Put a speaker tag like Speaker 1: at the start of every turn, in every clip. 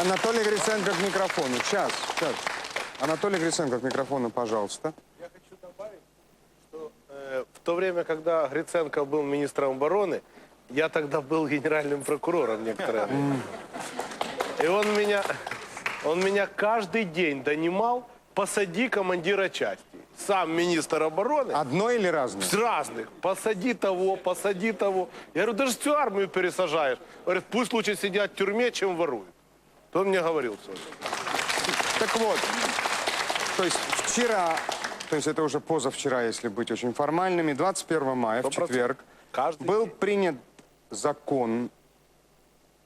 Speaker 1: Анатолий Гриценко к микрофону. Сейчас, сейчас. Анатолий Гриценко к микрофону, пожалуйста.
Speaker 2: Я хочу добавить, что э, в то время, когда Гриценко был министром обороны, я тогда был генеральным прокурором некоторое время. И он меня, он меня каждый день донимал, посади командира части. Сам министр обороны.
Speaker 1: Одно или разное?
Speaker 2: С разных. Посади того, посади того. Я говорю, даже всю армию пересажаешь. Говорит, пусть лучше сидят в тюрьме, чем воруют. То он мне говорил.
Speaker 1: Так вот, то есть вчера, то есть это уже позавчера, если быть очень формальными, 21 мая, в
Speaker 2: 100%.
Speaker 1: четверг,
Speaker 2: Каждый
Speaker 1: был
Speaker 2: день.
Speaker 1: принят закон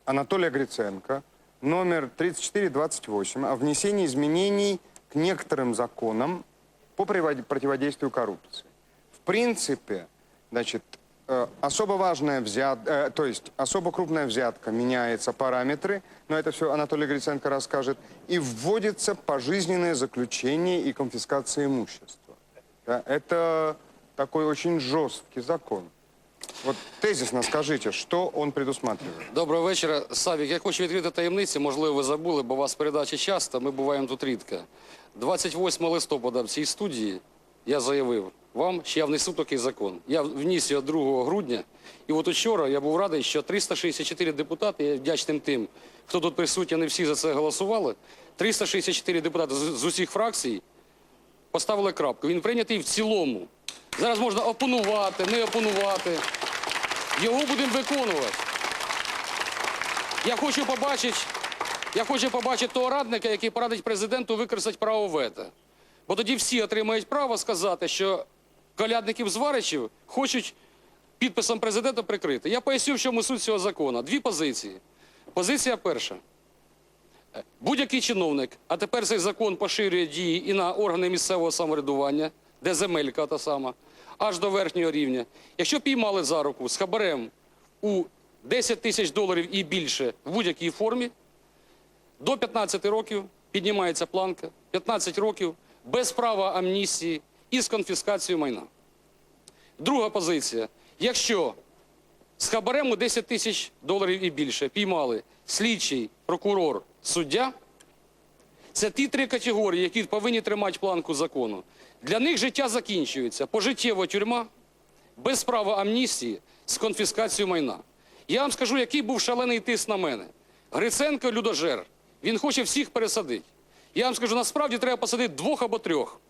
Speaker 1: Анатолия Гриценко, номер 3428, о внесении изменений к некоторым законам по противодействию коррупции. В принципе, значит, особо важная взятка, то есть особо крупная взятка, меняется параметры, но это все Анатолий Гриценко расскажет, и вводится пожизненное заключение и конфискация имущества. Да, это такой очень жесткий закон. Вот тезисно скажите, что он предусматривает?
Speaker 3: Доброго вечора. Савік, я хочу відкрити таємниці, можливо, ви забули, бо у вас передачі часто, ми буваємо тут рідко. 28 листопада в цій студії я заявив вам, що я внесу такий закон. Я вніс його 2 грудня, і от учора я був радий, що 364 депутати, я вдячним тим, хто тут присутній, не всі за це голосували, 364 депутати з, усіх фракцій поставили крапку. Він прийнятий в цілому. Зараз можна опонувати, не опонувати. Його будемо виконувати. Я хочу побачити, я хочу побачити того радника, який порадить президенту використати право вето. Бо тоді всі отримають право сказати, що колядників зваричів хочуть підписом президента прикрити. Я поясню, в чому суть цього закону. Дві позиції. Позиція перша. Е, Будь-який чиновник, а тепер цей закон поширює дії і на органи місцевого самоврядування, де земелька та сама, аж до верхнього рівня. Якщо піймали за руку з хабарем у 10 тисяч доларів і більше в будь-якій формі, до 15 років піднімається планка, 15 років без права амністії і з конфіскацією майна. Друга позиція. Якщо з хабарем у 10 тисяч доларів і більше піймали слідчий, прокурор, суддя, це ті три категорії, які повинні тримати планку закону. Для них життя закінчується. Пожиттєва тюрма, без права амністії, з конфіскацією майна. Я вам скажу, який був шалений тиск на мене. Гриценко людожер. Він хоче всіх пересадити. Я вам скажу, насправді треба посадити двох або трьох.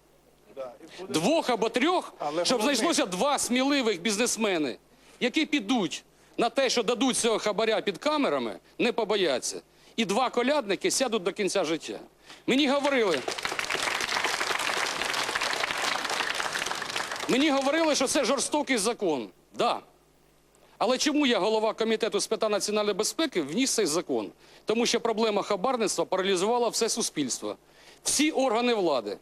Speaker 3: Двох або трьох,
Speaker 2: Але
Speaker 3: щоб
Speaker 2: головне-
Speaker 3: знайшлося два сміливих бізнесмени, які підуть на те, що дадуть цього хабаря під камерами, не побояться. І два колядники сядуть до кінця життя. Мені говорили. Мені говорили, що це жорстокий закон. Да. Але чому я, голова комітету з питань національної безпеки, вніс цей закон? Тому що проблема хабарництва паралізувала все суспільство, всі органи влади,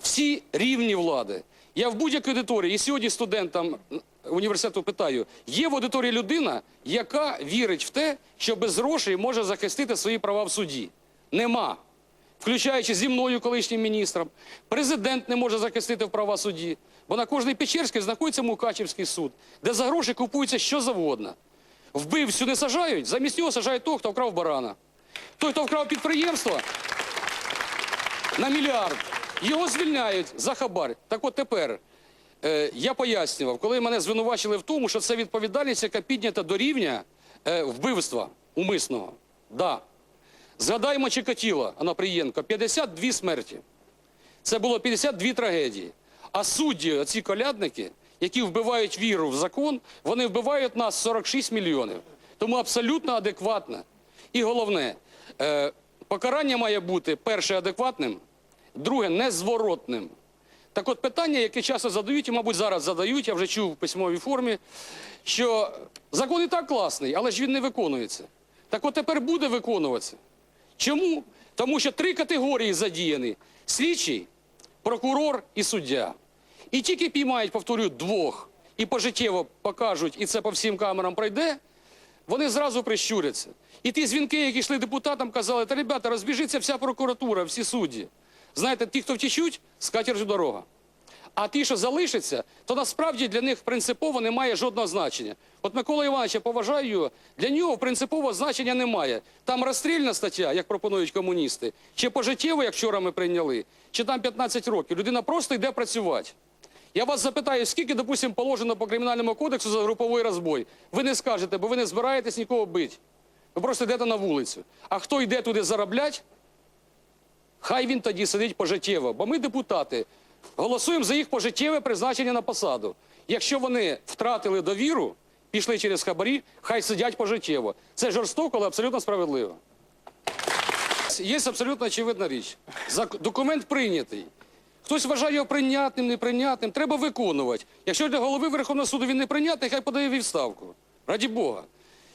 Speaker 3: всі рівні влади. Я в будь-якій аудиторії, і сьогодні студентам університету питаю, є в аудиторії людина, яка вірить в те, що без грошей може захистити свої права в суді? Нема. Включаючи зі мною колишнім міністром. Президент не може захистити в права судді. Бо на кожній Печерській знаходиться Мукачівський суд, де за гроші купується що завгодно. Вбивцю не сажають, замість нього сажають того, хто вкрав барана. Той, хто вкрав підприємство, на мільярд. Його звільняють за хабар. Так от тепер е, я пояснював, коли мене звинувачили в тому, що це відповідальність, яка піднята до рівня е, вбивства умисного. Да. Згадаємо Чикатіла Анапрієнко, 52 смерті. Це було 52 трагедії. А судді, ці колядники, які вбивають віру в закон, вони вбивають нас 46 мільйонів. Тому абсолютно адекватно. І головне, е, покарання має бути перше адекватним, друге незворотним. Так от питання, яке часто задають, і, мабуть, зараз задають, я вже чув в письмовій формі, що закон і так класний, але ж він не виконується. Так от тепер буде виконуватися. Чому? Тому що три категорії задіяні: слідчий, прокурор і суддя. І тільки піймають, повторюю, двох і пожиттєво покажуть, і це по всім камерам пройде, вони зразу прищуряться. І ті дзвінки, які йшли депутатам, казали, та ребята, розбіжиться вся прокуратура, всі судді. Знаєте, ті, хто втічуть, скатерть дорога. А ті, що залишаться, то насправді для них принципово немає жодного значення. От Микола Іванович, я поважаю його, для нього принципового значення немає. Там розстрільна стаття, як пропонують комуністи, чи пожиттєво, як вчора ми прийняли, чи там 15 років. Людина просто йде працювати. Я вас запитаю, скільки, допустимо, положено по кримінальному кодексу за груповий розбой? Ви не скажете, бо ви не збираєтесь нікого бити. Ви просто йдете на вулицю. А хто йде туди заробляти, хай він тоді сидить пожиттєво. Бо ми, депутати, голосуємо за їх пожиттєве призначення на посаду. Якщо вони втратили довіру, пішли через хабарі, хай сидять пожиттєво. Це жорстоко, але абсолютно справедливо. Є абсолютно очевидна річ. Документ прийнятий. Хтось вважає його прийнятним, неприйнятним. Треба виконувати. Якщо для голови Верховного суду він неприйнятний, хай подає відставку. Раді Бога.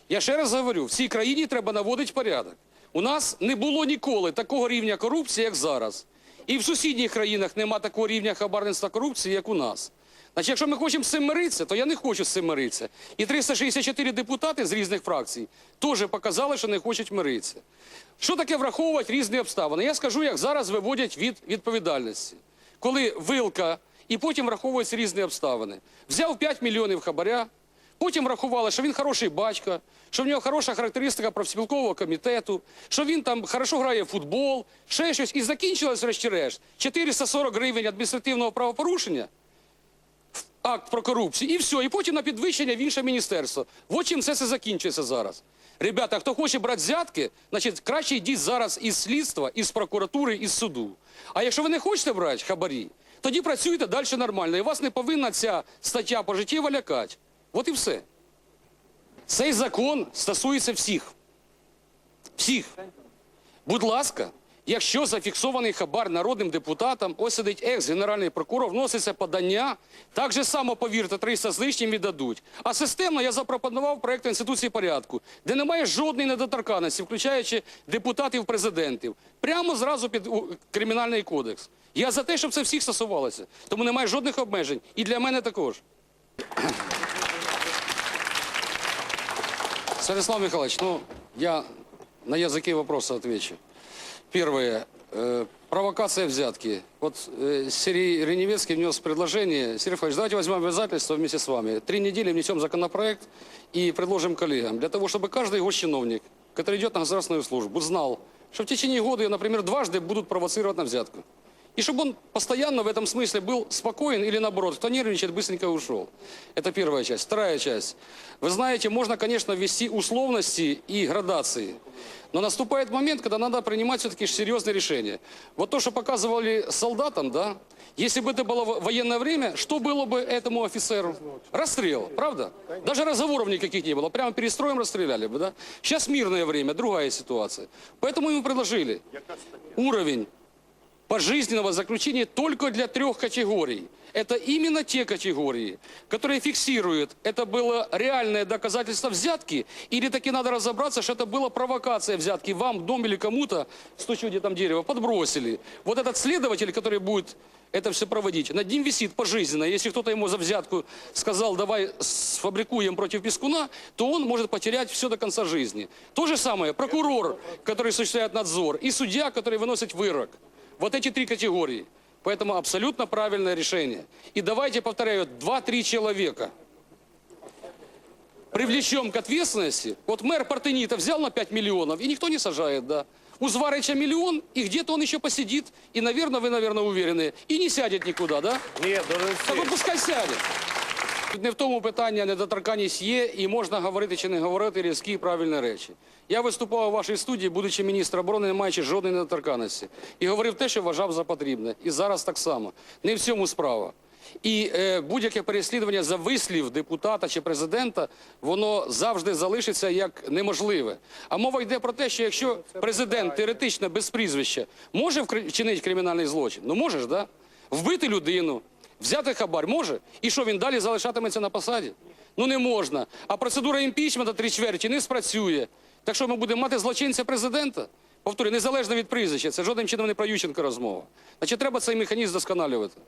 Speaker 3: Я ще раз говорю, в цій країні треба наводити порядок. У нас не було ніколи такого рівня корупції, як зараз. І в сусідніх країнах нема такого рівня хабарництва корупції, як у нас. Значить, якщо ми хочемо з цим миритися, то я не хочу з цим миритися. І 364 депутати з різних фракцій теж показали, що не хочуть миритися. Що таке враховувати різні обставини? Я скажу, як зараз виводять від відповідальності. Коли вилка, і потім враховуються різні обставини. Взяв 5 мільйонів хабаря, потім врахували, що він хороший батько, що в нього хороша характеристика профспілкового комітету, що він там хорошо грає в футбол, ще щось. І закінчилось, врешті-решт, 440 гривень адміністративного правопорушення, акт про корупцію, і все. І потім на підвищення в інше міністерство. От чим все це закінчується зараз. Ребята, хто хоче брати взятки, значить краще йдіть зараз із слідства, із прокуратури, із суду. А якщо ви не хочете брати хабарі, тоді працюйте далі нормально. І вас не повинна ця стаття пожиттєво лякати. От і все. Цей закон стосується всіх. Всіх. Будь ласка, якщо зафіксований хабар народним депутатам, ось сидить екс-генеральний прокурор, вноситься подання, так же само, повірте, 300 з лишнім віддадуть. А системно я запропонував проєкт Інституції порядку, де немає жодної недоторканності, включаючи депутатів, президентів. Прямо зразу під кримінальний кодекс. Я за те, щоб це всіх стосувалося. Тому немає жодних обмежень. І для мене також. Станислав Михайлович, ну, я на языке вопроса отвечу. Первое. Э, провокация взятки. Вот э, Сергей Реневецкий внес предложение. Сергей Михайлович, давайте возьмем обязательство вместе с вами. Три недели внесем законопроект и предложим коллегам. Для того, чтобы каждый госчиновник, который идет на государственную службу, знал, что в течение года, например, дважды будут провоцировать на взятку. И чтобы он постоянно в этом смысле был спокоен или наоборот, кто нервничает, быстренько ушел. Это первая часть. Вторая часть. Вы знаете, можно, конечно, ввести условности и градации. Но наступает момент, когда надо принимать все-таки серьезные решения. Вот то, что показывали солдатам, да, если бы это было во- военное время, что было бы этому офицеру? Расстрел, правда? Даже разговоров никаких не было. Прямо перестроем расстреляли бы, да? Сейчас мирное время, другая ситуация. Поэтому ему предложили уровень пожизненного заключения только для трех категорий. Это именно те категории, которые фиксируют, это было реальное доказательство взятки, или таки надо разобраться, что это была провокация взятки. Вам, дом или кому-то, стучу где там дерево, подбросили. Вот этот следователь, который будет это все проводить, над ним висит пожизненно. Если кто-то ему за взятку сказал, давай сфабрикуем против Пескуна, то он может потерять все до конца жизни. То же самое прокурор, который осуществляет надзор, и судья, который выносит вырок. Вот эти три категории. Поэтому абсолютно правильное решение. И давайте, повторяю, два-три человека привлечем к ответственности. Вот мэр Партенита взял на 5 миллионов, и никто не сажает, да. У Зварыча миллион, и где-то он еще посидит, и, наверное, вы, наверное, уверены, и не сядет никуда, да?
Speaker 2: Нет, должен
Speaker 3: Так
Speaker 2: сесть.
Speaker 3: пускай сядет. Тут не в тому питання, недоторканність є, і можна говорити чи не говорити різкі і правильні речі. Я виступав у вашій студії, будучи міністром оборони, не маючи жодної недоторканності. І говорив те, що вважав за потрібне. І зараз так само. Не в цьому справа. І е, будь-яке переслідування за вислів депутата чи президента, воно завжди залишиться як неможливе. А мова йде про те, що якщо президент теоретично без прізвища може вчинити кримінальний злочин, ну може ж, да? Вбити людину, взяти хабар може? І що він далі залишатиметься на посаді? Ну не можна. А процедура імпічмента три чверті не спрацює. Так що ми будемо мати злочинця президента? Повторюю, незалежно від прізвища, це жодним чином не про Ющенка розмова. Значить, треба цей механізм досконалювати.